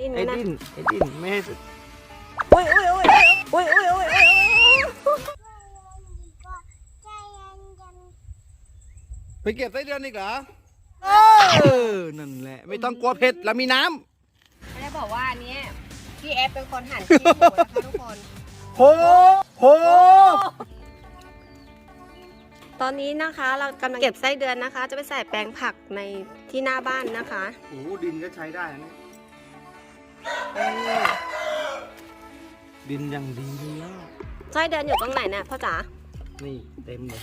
ดิ้นไหมไอ้นะดิ้นไอ้ดิ้นไม่ให้สุดโอ้ยโอ้ยโอ้ยโอ้ยโอ้ยโอ้ยโอ้ยไปเก็บไส้เดือนอีกเหรอ เออ นั่นแหละ ไม่ต้องกลัวเผ็ดเรามีน้ไม่ได้บอกว่าอันนี้พี่แอฟเป็นคนหั่นขี้หมูนะคะทุกคนำโหโหตอนนี้นะคะเรากำลังเก็บไส้เดือนนะคะ จะไปใส่แปลงผักในที่หน้าบ้านนะคะ โอ้โหดินก็ใช้ได้นะ ดินอย่างดีเลยอะไส้เดือนอยู่ตรงไหนเนี่ยพ่อจ๋า นี่เต็มเลย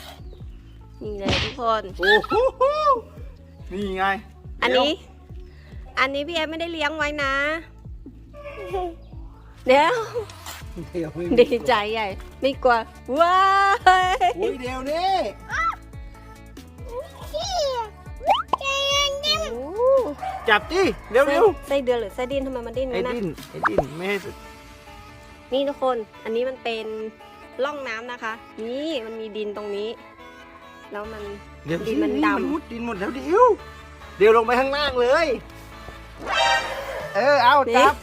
นี่เลยทุกคน โอ้โหนี่ไงอันนี้ อันนี้พี่แอฟไม่ได้เลี้ยงไว้นะ เดี๋ยว เดี๋ยวไม่มีดีใจใหญ่ ไม่กลัว ว้าย โอ้ยเดี๋ยวนี้ จับดิเร็วไส้เร็วไส้เดือนหรือไส้ดินทำไมมันดิ้นไอ้นะดิ้นไอ้ดิ้นไม่ให้สุดนี่ทุกคนอันนี้มันเป็นร่องน้ำนะคะ นี่มันมีดินตรงนี้ แล้วมัน เดี๋ยวดินมันดำ มุดดินหมดแล้วเดี๋ยวเดี๋ยวลงไปข้างล่างเลย เออเอาจับ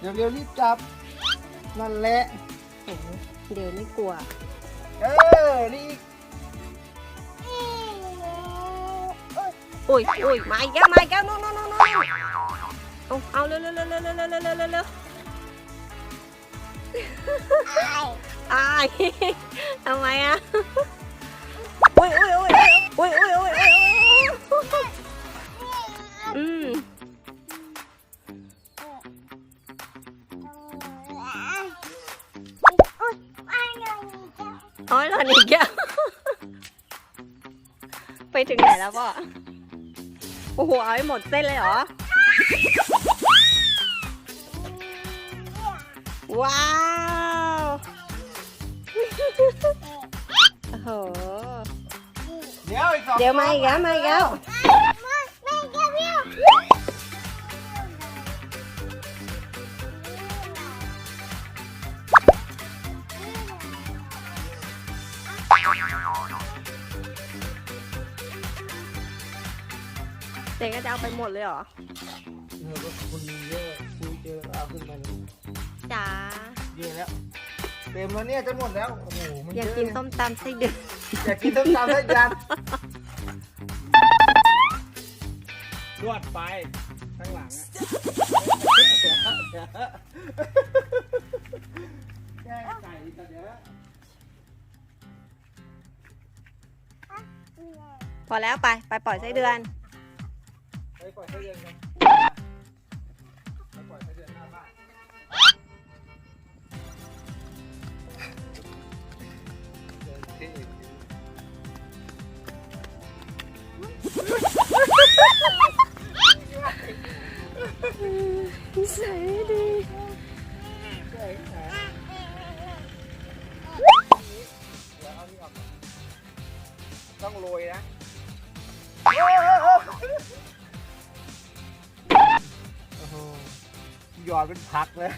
เดี๋ยวเร็วรีบจับนั่นแหละโอ้โหเดี๋ยวไม่กลัว เออนี่อีก โอ้ยโอ้ยมาอีกแล้วมาอีกแล้วโน่นโน่นโน่นโน่นเอาเอาเร็วเร็วเร็วเร็วเร็วเร็วเร็วเร็วเร็วเร็วอายทำไมอะโอ้ยโอ้ยโอ้ยโอ้ยโอ้ยโอ้ยอืมอ้ยหล่นอีกแล้วไปถึงไหนแล้วพ่อ โอ้โห เอาให้หมดเส้นเลยเหรอ ว้าว โอ้โห เดี๋ยวอีกสองเดี๋ยวมาอีกแล้วมาอีกแล้ว เด็กก็จะเอาไปหมดเลยเหรอเออก็คนมีเยอะคุยเจอเอาขึ้นมาเลยจ๋าเยอะแล้วเต็มแล้วเนี่ยจะหมดแล้วโอ้โหมันอเยยากอะกินส้มตำไส้เดือนอยากกินต้มตำได้ยันรวดไปข้างหลังอะแก้ไก่แต่เดี๋ยว พอแล้วไปไปปล่อยไส้เดือนไปปล่อยไส้เดือนกันไปปล่อยไส้เดือนหน้าบ้านเดินเท่นิสัยดีต้องโรยนะ หยอดเป็นผักเลย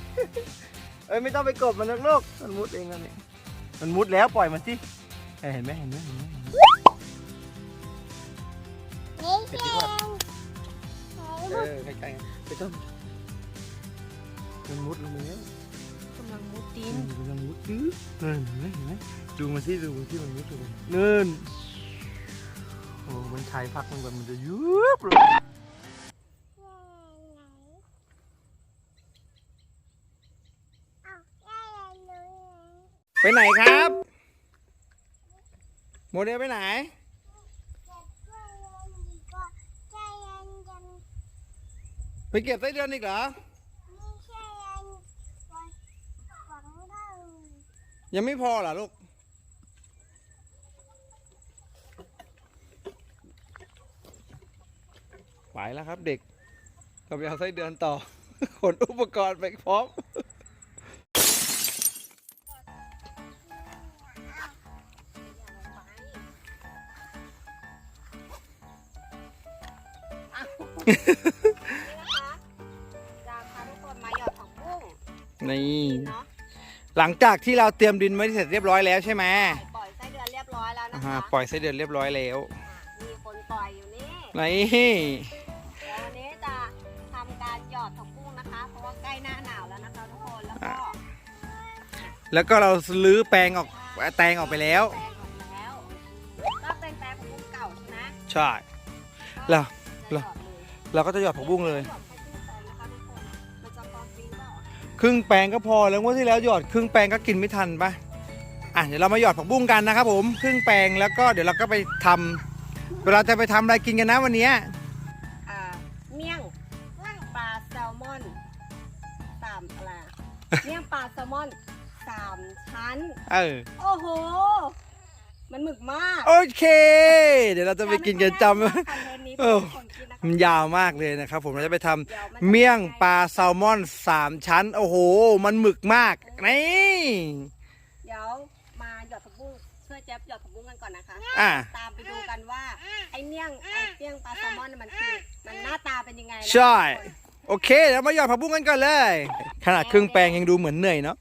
เอ้ยไม่ต้องไปกบมันนะลูกมันมุดเองแล้วนี่มันมุดแล้วปล่อยมันสิเห็นไหมเห็นไหมเห็นไหมเห็นไหมไปที่ว่าเออใกล้ๆไปต้มมันมุดลงไปแล้วกำลังมุดดินกำลังมุดอื้อเนินเห็นไหมเห็นไหมดูมันที่ดูมันที่มันมุดลงไปเนินโอ้มันใช้พักมันแบบมันจะยุบเลย ไปไหนครับ โมเดลไปไหน ไปเก็บไส้เดือนอีกเหรอ ยังไม่พอเหรอลูก ไปแล้วครับเด็กเราไปเอาไส้เดือนต่อ ขนอุปกรณ์ไปพร้อม นะคะจะพาทุกคนมาหยอดผักบุ้งนี่เนาะหลังจากที่เราเตรียมดินไว้เสร็จเรียบร้อยแล้วใช่ไหมปล่อยไส้เดือนเรียบร้อยแล้วนะอ่าคะปล่อยไส้เดือนเรียบร้อยแล้วอะมีคนปล่อยอยู่นี่นี่เดี๋ยววันนี้จะทำการหยอดดผักบุ้งนะคะ เพราะว่าใกล้หน้าหนาวแล้วนะคะทุกคนแล้วก็แล้วก็เราลื้อแปลงออกแตงออกไปแล้วแปลงออกแล้ว ก็เป็นแปลงผักบุ้งเก่าใช่ไหมใช่ แล้วก็ เราก็จะหยอดผักบุ้งเลยหอดแค่ครึ่งแปลงนะคะทุกคนมันจะพอจริงเปล่าอะครึ่งแปลงก็พอแล้วงวดที่แล้วหยอดครึ่งแปลงก็กินไม่ทันปะอะเดี๋ยวเรามาหยอดผักบุ้งกันนะครับผมครึ่งแปลงแล้วก็เดี๋ยวเราก็ไปทำเวลาจะไปทำอะไรกินกันนะวันเนี้ยอ่าเมี่ยงปลาแซลมอนสามอะไรอะ เมี่ยงปลาแซลมอนสามชั้น เออ โอ้โห มันหมึกมากโอเค เดี๋ยวเราจะไปกินกันจำคอนเทนต์นี้เอเป็นอคนกินนะคะมันยาวมากเลยนะครับผมเราจะไปทำดี๋ยวนจะเมี่ยงปลาแซลมอนสามชั้น โอ้โห มันหมึกมากนี่เดี๋ยวมาหยอดผักบุ้งช่วยแจ๊บหยอดผักบุ้งกันก่อนนะคะอะตามไปดูกันว่าไอเมี่ยงไอเมี่ยงปลาแซลมอนน่ะมันคือมันหน้าตาเป็นยังไงนะคะใช่ทุกคนโอเคเดี๋ยวมาหยอดผักบุ้งกันก่อนเลย ขนาดครึ่งแปลงยังดูเหมือนเหนื่อยเนาะ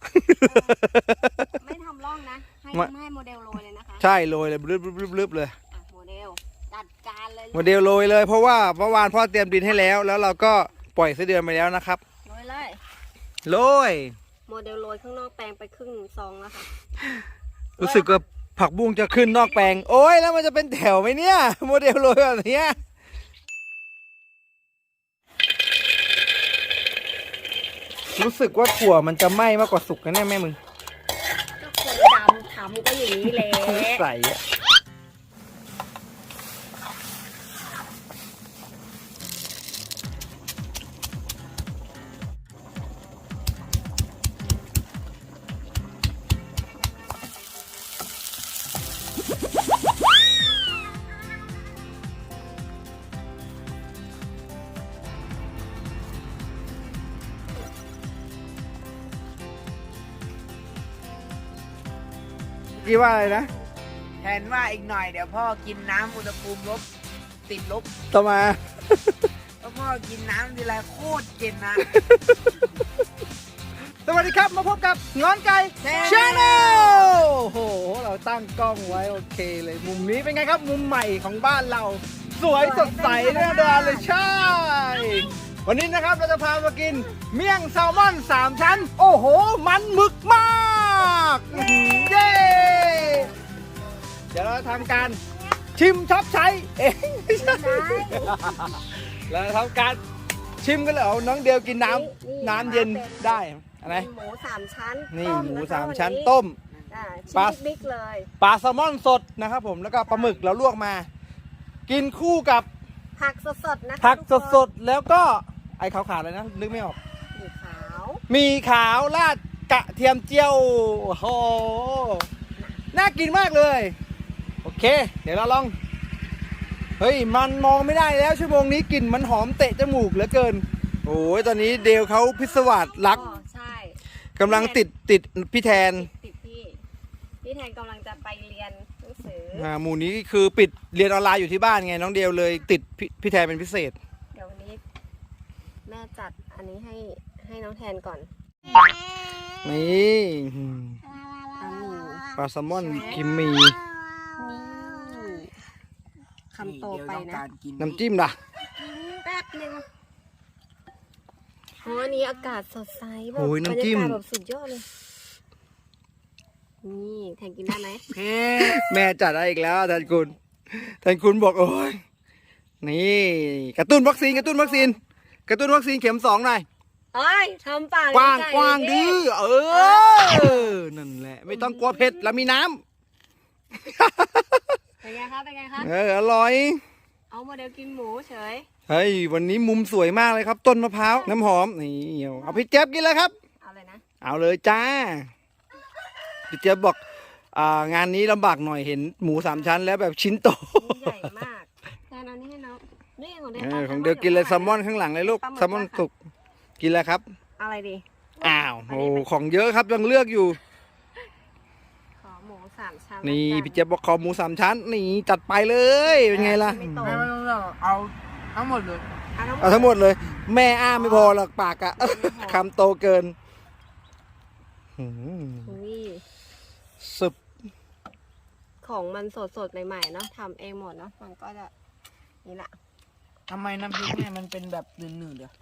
ไม่ทำร่องนะให้ไม่ให้โมเดลโรยเลยนะคะ ใช่โรยเลยบลึบๆๆๆเลย อะโมเดลจัดการเลยโมเดลโรยเลยเพราะว่าเมื่อวานพ่อเตรียมดินให้แล้ว แล้วเราก็ปล่อยไส้เดือนไปแล้วนะครับโรยเลยโรยโมเดลโรยข้างนอกแปลงไปครึ่งซองแล้วค่ะรู้สึกว่าผักบุ้งจะขึ้นนอกแปลง โอ้ยแล้วมันจะเป็นแถวไหมเนี่ย โมเดลโรยแบบเนี้ยรู้สึกว่าถั่วมันจะไหม้มากกว่าสุกนะเนี่ยแม่มึงก็คน ดำทำก็อย่างนี้แหละ ใส่อะ กี่ว่าอะไรนะแทนว่าอีกหน่อยเดี๋ยวพ่อกินน้ำอุณหภูมิลบติดลบต่อมา เพราะพ่อกินน้ำทีไรโคตรเย็นนะ สวัสดีครับมาพบกับงอนไก่ Channel ชาแนลโอ้โห เราตั้งกล้องไว้โอเคเลย มุมนี้เป็นไงครับ มุมใหม่ของบ้านเรา สวยสดใสแน่นอนเลยใช่ วันนี้นะครับเราจะพามากิน เมี่ยงแซลมอน 3 ชั้น โอ้โห มันหมึกมาก อื้อหือเย้เดี๋ยวเราทำการชิมช็อปใช้เองไม่ใช่เราทำการชิมกันเลยเอาน้องเดียวกินน้ำน้ำเย็นได้อะไรเป็นหมูสามชั้นนี่ต้หมูะคะสามวันชั้นนี้ต้มอ่าปลาชิ้นบิ๊กๆเลยปลาแซลมอนสดนะครับผมแล้วก็ปลาหมึกเราลวกมา กินคู่กับผักสดๆนะคะผักทุคนสดๆแล้วก็ไอ้ขาวๆเลยนะนึกไม่ออกสีขาว มีขาวราด กระเทียมเจียวโอ้โหน่ากินมากเลย โอเค เดี๋ยวเราลอง เฮ้ย มันมองไม่ได้แล้วชั่วโมงนี้กลิ่นมันหอมเตะจมูกเหลือเกิน โอ้ยตอนนี้เดลเขาพิศวาสรักอ๋อใช่กำลังติดติดพี่แทนติดพี่พี่แทนกำลังจะไปเรียนหนังสือ อ่าหมู่นี้คือปิดเรียนออนไลน์อยู่ที่บ้านไงน้องเดลเลยติดพี่พี่แทนเป็นพิเศษ เดี๋ยววันนี้ แม่จัดอันนี้ให้ให้น้องแทนก่อน นี่อืมอันนี้ปลาแซลมอนกิมมีนี่คำโตไปเดี๋ยวต้องนะการกินน้ำจิ้มล่ะแป๊บนึงโอ้อันนี้อากาศสดใสแบบโอ้ยน้ำจิ้มบรรยากาศแบบสุดยอดเลย นี่แทนกินได้ไหมเพ่แม่จัดอะไรอีกแล้วแทนคุณแทนคุณบอกโอ้ยนี่กระตุ้นวัคซีนกระตุ้นวัคซีนกระตุ้นวัคซีนเข็มสองหน่อย เอ้ยทำปากกว้างใหญ่กว้างดิดื้อเออ นั่นแหละ ไม่ต้องกลัวเผ็ดแล้วมีน้เป็นไงคะเป็นไงคะำเอออร่อย เอาโมเดลกินหมูเฉยเฮ้ยวันนี้มุมสวยมากเลยครับ ต้นมะพร้าวน้ำหอมนี่เอาเอาพี่เจี๊ยบกินเลยครับ เอาเลยนะเอาเลยจ้าพี่เจี๊ยบบอกอ่างานนี้ลำบากหน่อยเห็นหมูสามชั้นแล้วแบบชิ้นโตชิ้นใหญ่มากแทนเอานี่ให้น้องนี่ของเด็กเออของเดียวกินเลยแซลมอนข้างหลังเลยลูกแซลมอนสุก กินแล้วครับ อะไรดี อ้าวโอ้ของเยอะครับยังเลือกอยู่ ขอหมูสามชั้นนี่แล้วกันพี่เจี๊ยบบอกขอหมูสามชั้น นี่จัดไปเลยเป็นไงล่ะไม่โตไม่ต้องหรอกเอาทั้งหมดเลยเอาทั้งหมดเลย แม่อ้าไม่พอหรอกปากอะคำโตเกินหืมอุ้ยสุดของมันสดสดๆใหม่ๆเนาะทำเองหมดเนาะมันก็จะนี่แหละทำไมน้ำพริกเนี่ยมันเป็นแบบหนืดๆเดี๋ยว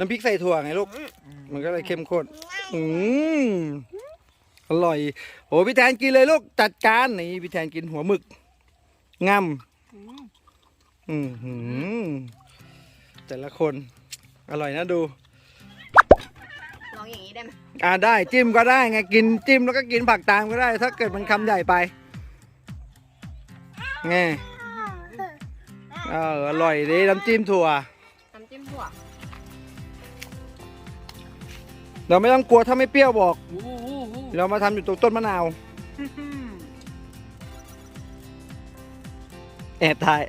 น้ำพริกใส่ถั่วไงลูก มันก็เลยเข้มข้นอืมอร่อยโอ้พี่แทนกินเลยลูกจัดการนี่พี่แทนกินหัวหมึกงำอืมหืมแต่ละคน อร่อยนะดูลองอย่างนี้ได้ไหมอ่าได้จิ้มก็ได้ไงกินจิ้มแล้วก็กินผักตามก็ได้ ถ้าเกิดมันคำใหญ่ไปไงเอออร่อยดีน้ำจิ้มถั่วน้ำจิ้มถั่ว เราไม่ต้องกลัวถ้าไม่เปรี้ยวบอก โอ้โหเรามาทำอยู่ตรงต้นมะนาว แอบถ่าย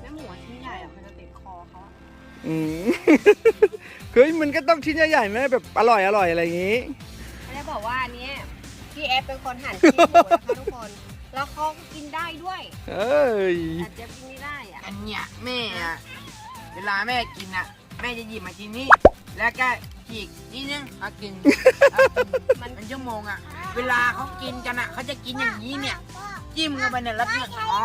แม่หมูชิ้นใหญ่อะมันจะติดคอเขาอะอืม เฮ้ยมันก็ต้องชิ้นใหญ่ๆไหมแบบอร่อยอร่อยอะไรอย่างงี้ไม่ได้บอกว่าอันเนี้ยพี่แอฟเป็นคนหั่นชิ้นหมูนะคะทุกคน แล้วเขาก็กินได้ด้วยเอ้ย แต่เจะกินไม่ได้อะ อันเนี้ยแม่อะเวลาแม่กินอะ แม่จะหยิบมากินนี่แล้วก็ฉีกนิดนึงมากินเอากินมันเป็นชั่วโมงอะเวลาเขากินกันอะเขาจะกินอย่างนี้เนี่ย จิ้มเข้าไปเนี่ยแล้วเนี่ยอ๋อ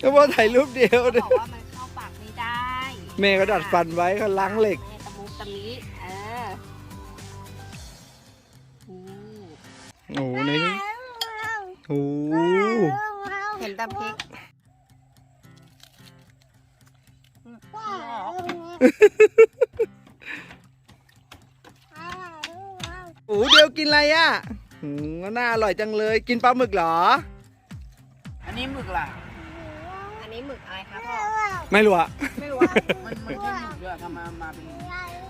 ก็ว่าถ่ายรูปเดียวเขาดิบอกว่ามันเข้าปากไม่ได้แม่ก็ดัดฟันไว้เขาล้างเหล็กไม่ให้ตะมุตะมิเอออืมโอ้โหในนี้โอ้โหเห็นตำพริก โอ้โหเดียวกินอะไรอะอืมน่าอร่อยจังเลย กินปลาหมึกเหรอ อันนี้หมึกล่ะ อันนี้หมึกอะไรคะพ่อ ไม่รู้อะไม่รู้อะมันมันใช่หมึกด้วยทำมามาเป็น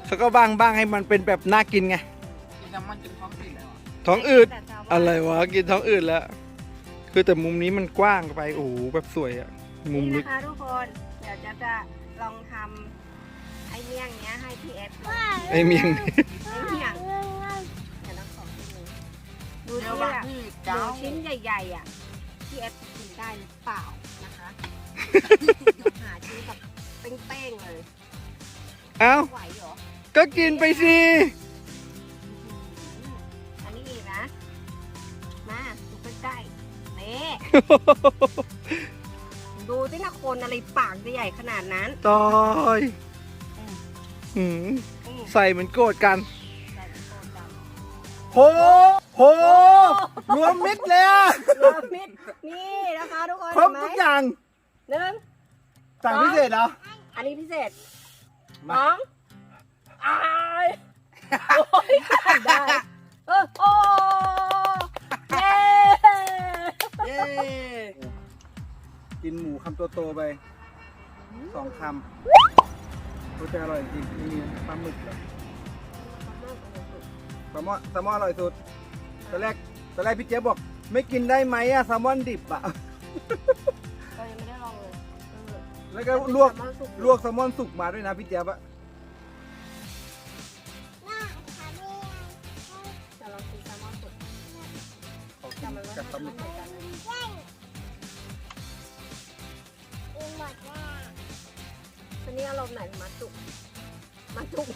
เขาก็บ้างบ้างให้มันเป็นแบบน่ากินไง กินแซลมอนจนท้องติดแล้วอะท้องอืดแต่ชาวบ้านอะไรวะ กินท้องอืดแล้ว คือแต่มุมนี้มันกว้างไป โอ้โหแบบสวยอะมุมนี่ลึนะกคะทุกคน เดี๋ยวจะจะลองทำไอ เมี่ยงเนี้ยให้พี่เอฟลองไอเมียงไอเมี่ยงเดี๋ยวน้องขอกินเลยดูเดี๋ยวที่ว่าแบบพี่หมูเจ้าชิ้นใหญ่ๆอะพี่เอฟกินได้หรือเปล่านะคะลองหาชิ้นแบบเป้งๆเลยเอ้าไหวเหรอ ก็กินไปสิอันนี้อีกนะ มาดูใกล้ๆนี่ดูสินะคนอะไรปากจะใหญ่ขนาดนั้นตอย อืมอืมใส่เหมือนโกรธกันใส่เป็นโคนดำโห โห รวมมิตรเลยอะรวมมิตรนี่นะคะทุกคนครบเห็นไหมทุกอย่างหนึ่ง สั่งพิเศษเหรอ อันนี้พิเศษมาสองอายโอ้ยได้เออโอ้เย้เย้ กินหมูคำโตๆไปสองคำรสจะอร่อยจริงไม่มีปลาหมึกเหรอแซลมอนแซลมอนอร่อยสุดตอนแรกตอนแรกพี่เจ๊ยบบอก ไม่กินได้ไหมอะแซลมอนดิบอะ เรายังไม่ได้ลองเลยเออแล้วก็ลวกแซมอนสุลวกแซลมอนสุกมาด้วยนะพี่เจ๊ยบอะจะลองกินแซลมอนสุกขอกิแต่นมันไม่กับปลาหมึกเห นกันอันนี้อารมณ์ไหนมาจุกมาจุก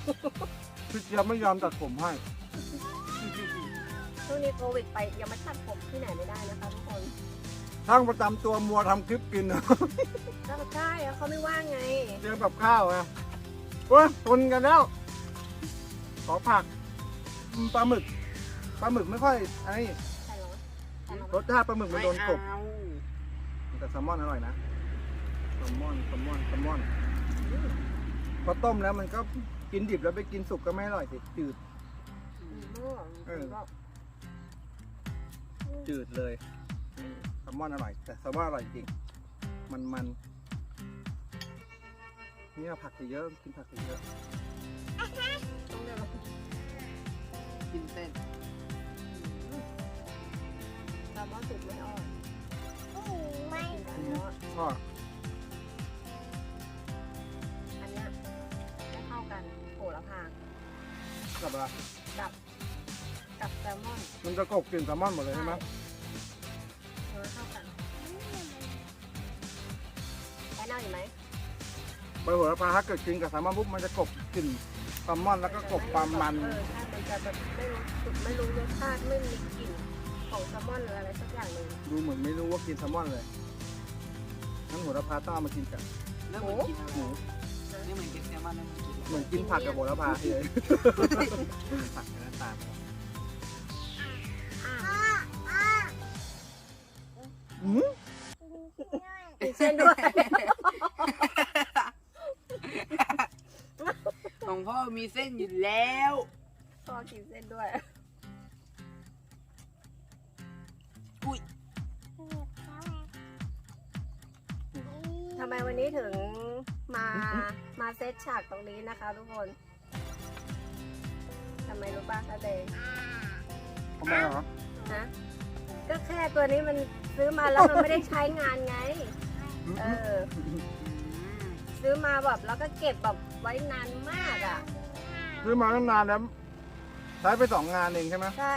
พี่เจ๊ยบไม่ยอมตัดผมให้ ช่วงนี้โควิดไปยังไม่ตัดผมที่ไหนไม่ได้นะคะทุกคนทั้งประจำตัวมัวทำคลิปกินก็ใช่อะเขาไม่ว่างไง เจอแบบข้าวอะว้าทนกันแล้ว ขอผักอืมปลาหมึก ปลาหมึกไม่ค่อยไอ้ใส่ร้อนใส่ร้อนรสชาติปลาหมึกมันไม่โดนกบเอาแต่แซลมอนอร่อยนะ แซลมอน แซลมอน แซลมอน พอต้มแล้วมันก็กินดิบแล้วไปกินสุกก็ไม่อร่อยสิจืดอืมเออ จืดเลยนี่แซลมอนอร่อย แต่แซลมอนอร่อยจริง มันมันเนี่ยผักเยอะกินผักเยอะต้องเดี๋ยวเรากินเส้นแซลมอนสุกไม่อร่อยกินแต่อันนี้ว่าก็ กับอะไรกับกับแซลมอนมันจะกบกลิ่นแซลมอนหมดเลยใช่ไหมเออเข้ากันแค่น่าอยู่ไหมใบโหระพาถ้าเกิดกินกับแซลมอนปุ๊บมันจะกบกลิ่นแซลมอนแล้วก็กบความมันเออใช่มันจะแบบไม่รู้สึกไม่รู้รสชาติไม่มีกลิ่นของแซลมอนหรืออะไรสักอย่างหนึ่งดูเหมือนไม่รู้ว่ากินแซลมอนเลยงั้นโหระพาต้องเอามากินกับแล้วเหมือนกินอะไรหมูนี่เหมือนกินแซลมอนแล้วมันกิน เหมือนกินผักกับโหระพาเลยผักกับน้ำตาลอืมกินเส้นด้วย ของพ่อมีเส้นอยู่แล้วพ่อกินเส้นด้วย อุ้ยทำไมวันนี้ถึง มามาเซตฉากตรงนี้นะคะ ทุกคนทำไมรู้ป่ะคะเดย์ทำไมเหรอฮะก็แค่ตัวนี้มันซื้อมาแล้วมันไม่ได้ใช้งานไง เออ ซื้อมาแบบแล้วก็เก็บแบบไว้นานมากอะ ซื้อมาตั้งนานแล้วใช้ไปสองงานเองใช่ไหมใช่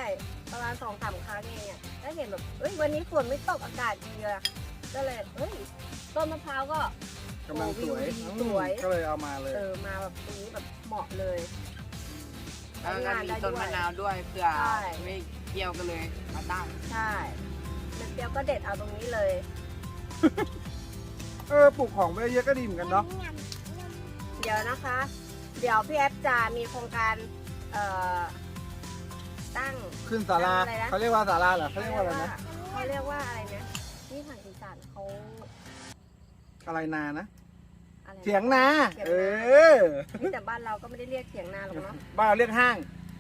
ประมาณสองสามครั้งเองอะแล้วเห็นแบบเอ้ยวันนี้ฝนไม่ตกอากาศดีเลยก็เลยเอ้ยต้นมะพร้าวก็ กำลังสวยโอ้วิวดีสวย ก็เลยเอามาเลย เออมาแบบตรงนี้แบบเหมาะเลย แล้วก็มีต้นมะนาวด้วยเพื่อใช่ ไม่เกี่ยวกันเลยมาตั้งใช่แล้วเดียวก็เด็ดเอาตรงนี้เลย เออปลูกของไปเยอะก็ดีเหมือนกันเนาะเดี๋ยวนะคะ เดี๋ยวพี่แอฟจะมีโครงการเอ่อตั้ง ขึ้นศาลาอะไรนะ เขาเรียกว่าศาลาเหรอเขาเรียกว่าอะไรนะเขาเรียกว่าอะไรนะที่ทางอีสานเขา อะไรนานะอะไรนะเถียงนา เถียงนาเออนี่แต่บ้านเราก็ไม่ได้เรียกเถียงนาหรอกเนาะบ้านเราเรียกห้าง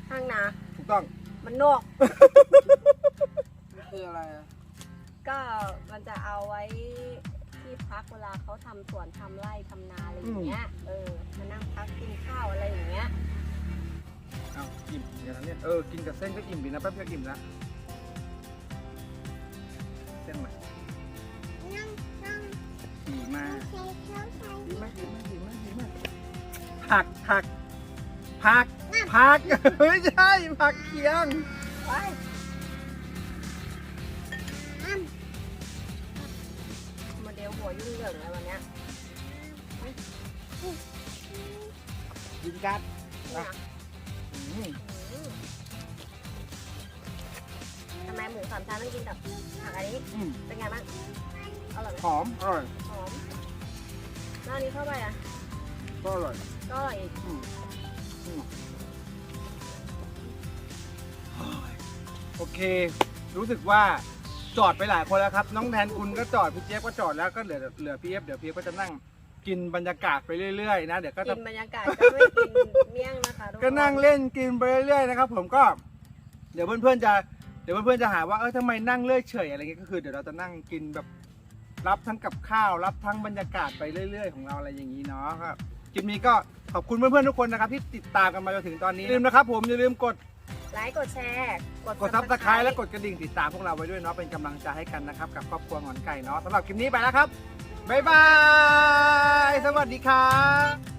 ห้างนา ถูกต้อง มันนอกนี่คืออะไรอะก็มันจะเอาไว้ที่พักเวลาเขาทำสวนทำไร่ทำนาอะไรอย่างเงี้ย เออ มานั่งพักกินข้าวอะไรอย่างเงี้ย เอาอิ่มอย่างนั้นเนี่ย เออ กินกับเส้นก็อิ่มดีนะ แป๊บเดียวอิ่มละ ผักผักผักผักไม่ใช่ผักเคียงไปโมเดลหัวยุ่งเหยิงเลยวันเนี้ยกินกัดเนี่ยอืมอืมทำไมหมูสามชั้นต้องกินกับผักอันนี้อืมเป็นไงบ้างอร่อยไหมหอมอร่อยหอมแล้วอันนี้เข้าไปอะก็อร่อย ก็อร่อยอีกอืมอืมโอเค รู้สึกว่าจอดไปหลายคนแล้วครับ น้องแทนคุณก็จอด พี่เจี๊ยบก็จอดแล้วก็เหลือเหลือพี่เอฟเดี๋ยวพี่เอฟก็จะนั่งกินบรรยากาศไปเรื่อยๆนะเดี๋ยวก็กิจะนบรรยากาศก็ไม่กินเมี่ยงนะคะทุกคนก็นั่งเล่นกินไปเรื่อยๆนะครับ ผมก็ เดี๋ยวเพื่อนๆจะเดี๋ยวเพื่อนๆจะหาว่าเออทำไมนั่งเลื่อยเฉยอะไรเงี้ยก็คือเดี๋ยวเราจะนั่งกินแบบรับทั้งกับข้าว รับทั้งบรรยากาศไปเรื่อยๆ ของเราอะไรอย่างนี้เนาะครับ คลิปนี้ก็ขอบคุณเพื่อนๆทุกคนนะครับที่ติดตามกันมาจนถึงตอนนี้อย่าลืมนะครับผมอย่าลืมกดไลค์กดแชร์กดซับสไครต์และกดกระดิ่งติดตามพวกเราไว้ด้วยเนาะเป็นกำลังใจให้กันนะครับกับครอบครัวหงอนไก่เนาะสำหรับคลิปนี้ไปแล้วครับบ๊ายบาย สวัสดีครับ